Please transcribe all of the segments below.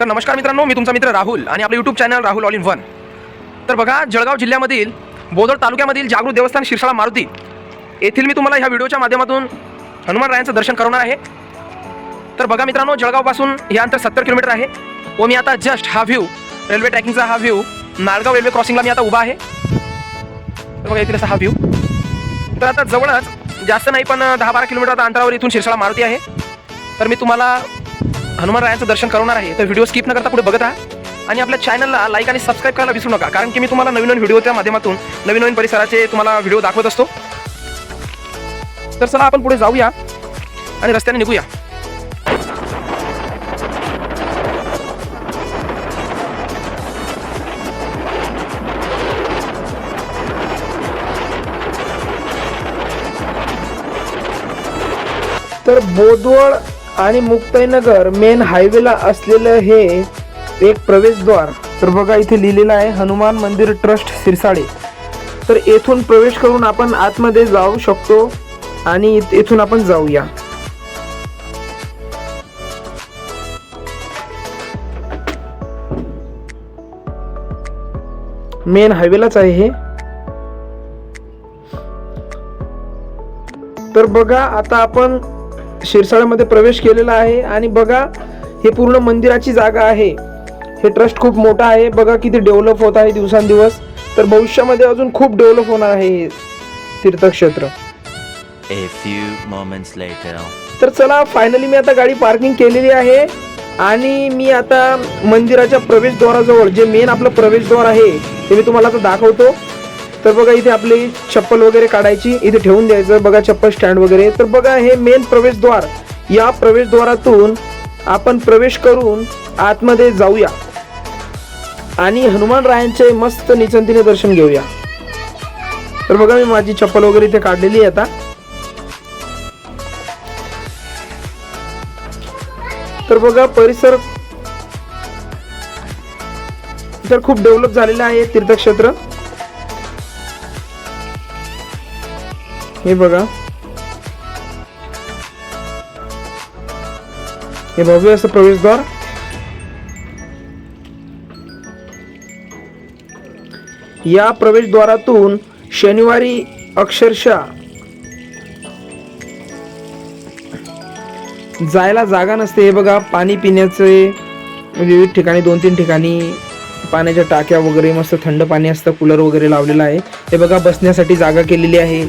तर नमस्कार मित्रांनो मी तुमचा मित्र राहुल आणि आपलं YouTube channel Rahul all in one तर बघा जळगाव जिल्ह्यामधील बोदड तालुक्यामधील जागृत देवस्थान शिरसाळा मारुती येथील मी तुम्हाला ह्या व्हिडिओच्या माध्यमातून हनुमान रायांचं दर्शन करणार आहे. तर बघा मित्रांनो जळगावपासून हे अंतर सत्तर किलोमीटर आहे व मी आता जस्ट हा व्ह्यू रेल्वे ट्रॅकिंगचा हा व्ह्यू नाळगाव रेल्वे क्रॉसिंगला मी आता उभा आहे. तर बघा येथील असा हा व्ह्यू तर आता जवळच जास्त नाही पण दहा बारा किलोमीटर अंतरावर इथून शिरसाळा मारुती आहे. तर मी तुम्हाला हनुमानरायांचं दर्शन करणार आहे तर व्हिडिओ स्किप न करता पुढे बघत राहा. आणि आपल्या चॅनलला लाईक आणि सबस्क्राईब करायला विसरू नका कारण की मी तुम्हाला नवीन नवीन व्हिडिओच्या माध्यमातून नवीन नवीन परिसराचे तुम्हाला व्हिडिओ दाखवत असतो. तर चला आपण पुढे जाऊया आणि रस्त्याने निघूया. तर बोदवड आणि मुक्ताईनगर मेन हायवेला असलेलं हे एक प्रवेशद्वार. तर बघा इथे लिहिलेलं आहे हनुमान मंदिर ट्रस्ट सिरसाडे तर येथून प्रवेश करून आपण आतमध्ये जाऊ शकतो आणि येथून आपण जाऊया. मेन हायवेलाच आहे हे. तर बघा आता आपण शिरसाळ्यामध्ये प्रवेश केलेला आहे आणि बघा हे पूर्ण मंदिराची जागा आहे. हे ट्रस्ट खूप मोठा आहे. बघा किती डेव्हलप होत आहे दिवसांदिवस. तर भविष्यामध्ये अजून खूप डेव्हलप होणार आहे हे तीर्थक्षेत्र. A few moments later. तर चला फायनली मी आता गाडी पार्किंग केलेली आहे. आणि मी आता मंदिराच्या प्रवेशद्वाराजवळ जे मेन आपलं प्रवेशद्वार आहे ते मी तुम्हाला आता दाखवतो. तर बघा इथे आपली चप्पल वगैरे काढायची इथे ठेवून द्यायचं. बघा चप्पल स्टँड वगैरे. तर बघा हे मेन प्रवेशद्वार. या प्रवेशद्वारातून आपण प्रवेश करून आतमध्ये जाऊया. आणि हनुमान रायांचे मस्त निचंतीने दर्शन घेऊया. तर बघा मी माझी चप्पल वगैरे इथे काढलेली आहे आता. तर बघा परिसर तर खूप डेव्हलप झालेलं आहे तीर्थक्षेत्र. हे बघा. हे भव्य असं प्रवेशद्वार या प्रवेशद्वारातून शनिवारी अक्षरशः जायला जागा नसते. हे बघा पाणी पिण्याचे विविध ठिकाणी दोन तीन ठिकाणी पाण्याच्या टाक्या वगैरे मस्त थंड पाणी असतं कूलर वगैरे लावलेलं आहे. हे बघा बसण्यासाठी जागा केलेली आहे.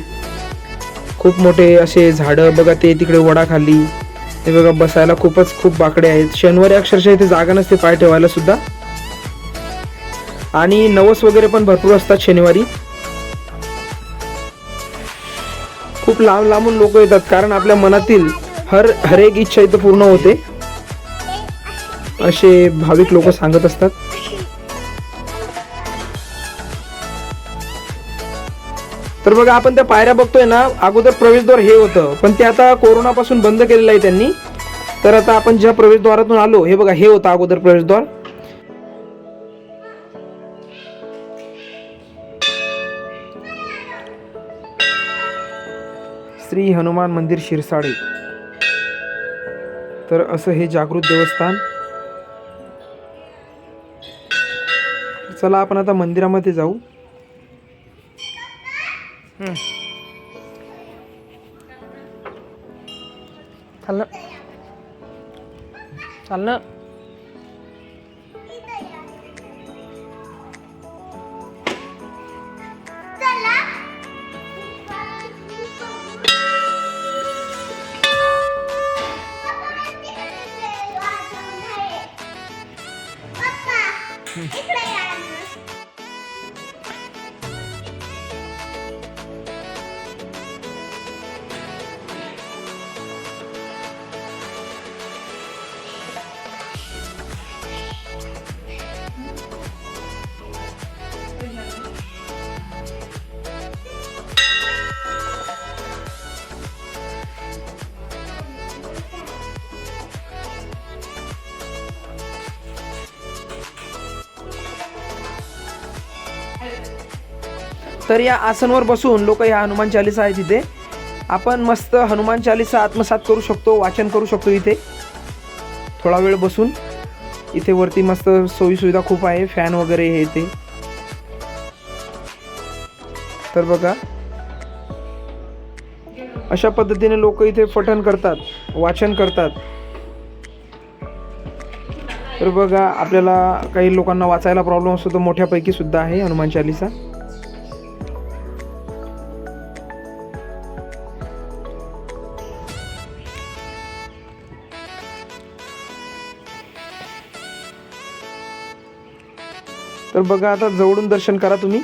खूप मोठे असे झाडं बघा ते तिकडे वडाखाली. हे बघा बसायला खूपच खूप बाकडे आहेत. शनिवारी अक्षरशः इथे जागा नसते पाय ठेवायला सुद्धा. आणि नवस वगैरे पण भरपूर असतात शनिवारी. खूप लांब लांबून लोक येतात कारण आपल्या मनातील हर हर एक इच्छा इथं पूर्ण होते. असे भाविक लोक सांगत असतात. तर बघा आपण त्या पायऱ्या बघतोय ना अगोदर प्रवेशद्वार हे होतं पण ते आता कोरोनापासून बंद केलेलं आहे त्यांनी. तर आता आपण ज्या प्रवेशद्वारातून आलो हे बघा हे होतं अगोदर प्रवेशद्वार. श्री हनुमान मंदिर शिरसाळे. तर असं हे जागृत देवस्थान. चला आपण आता मंदिरामध्ये जाऊ. ทันเลอะทันเลอะ तर या आसनवर बसून लोक या हनुमान चालिसा आहे तिथे आपण मस्त हनुमान चालिसा आत्मसात करू शकतो वाचन करू शकतो इथे. थोडा वेळ बसून इथे वरती मस्त सोयीसुविधा खूप आहे फॅन वगैरे हे ते. तर बघा. अशा पद्धतीने लोक इथे पठण करतात वाचन करतात. तर बघा आपल्याला काही लोकांना वाचायला प्रॉब्लेम असतो तो मोठ्यापैकी सुद्धा आहे हनुमान चालिसा. तर बघा आता जवळून दर्शन करा तुम्ही.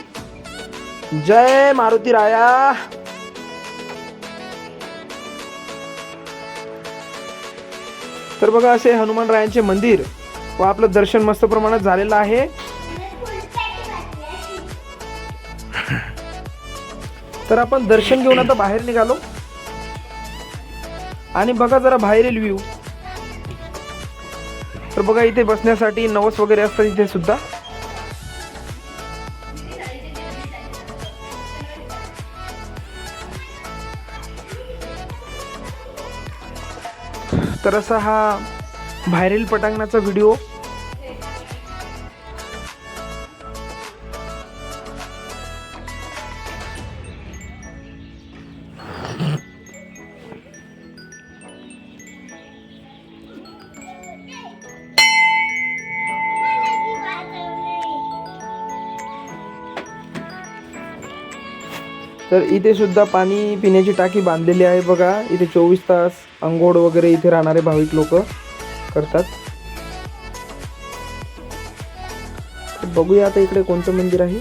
जय मारुती राया. तर बघा असे हनुमान रायांचे मंदिर व आपलं दर्शन मस्त प्रमाणात झालेलं आहे. तर आपण दर्शन घेऊन आता बाहेर निघालो. आणि बघा जरा बाहेरील व्ह्यू तर बघा इथे बसण्यासाठी नवस वगैरे असतात इथे सुद्धा. तर असा हा बाहेरील पटांगणाचा व्हिडिओ तर इथे सुद्धा पाणी पिण्याची टाकी बांधलेली आहे बघा. इथे चोवीस तास अंघोळ वगैरे इथे राहणारे भाविक लोक करतात. बघूया आता इकडे कोणतं मंदिर आहे.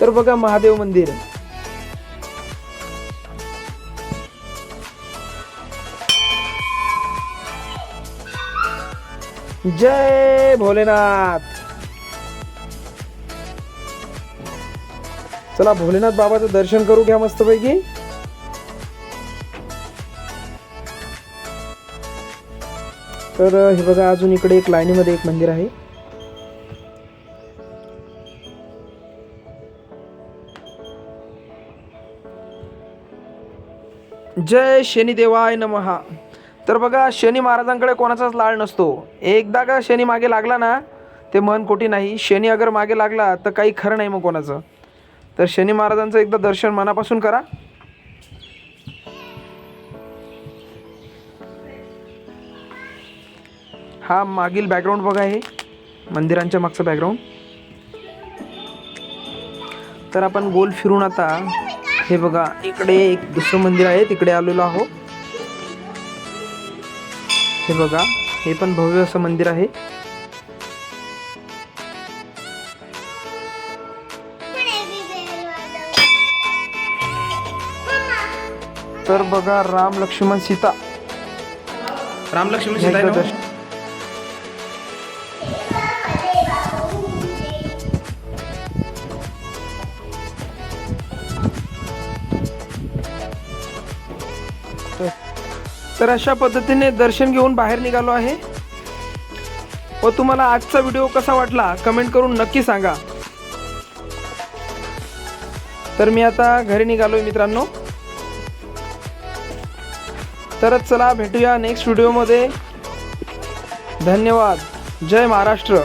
तर बघा महादेव मंदिर. जय भोलेनाथ! चला भोलेनाथ बाबाचं दर्शन करू घ्या मस्तपैकी. तर हे बघा अजून इकडे एक लाईनीमध्ये एक मंदिर आहे. जय शनिदेवाय नमहा तर बघा शनी महाराजांकडे कोणाचाच लाळ नसतो. एकदा का शनी मागे लागला ना ते मन कोटी नाही. शनी अगर मागे लागला तर काही खरं नाही मग कोणाचं. तर शनी महाराजांचं एकदा दर्शन मनापासून करा. हा मागील बॅकग्राऊंड बघा हे. मंदिरांच्या मागचं बॅकग्राऊंड तर आपण गोल फिरून आता हे बघा इकडे एक दुसरं मंदिर आहे तिकडे आलेलो आहो हे बघा हे पण भव्य असं मंदिर आहे. तर बघा राम लक्ष्मण सीता. राम लक्ष्मण सीता आहे ना? तर- तर अशा पद्धतीने दर्शन घेऊन बाहेर निघालो आहे. व तुम्हाला आजचा व्हिडिओ कसा वाटला कमेंट करून नक्की सांगा. तर मी आता घरी निघालोय मित्रांनो. तरच चला भेटूया नेक्स्ट व्हिडिओमध्ये धन्यवाद. जय महाराष्ट्र.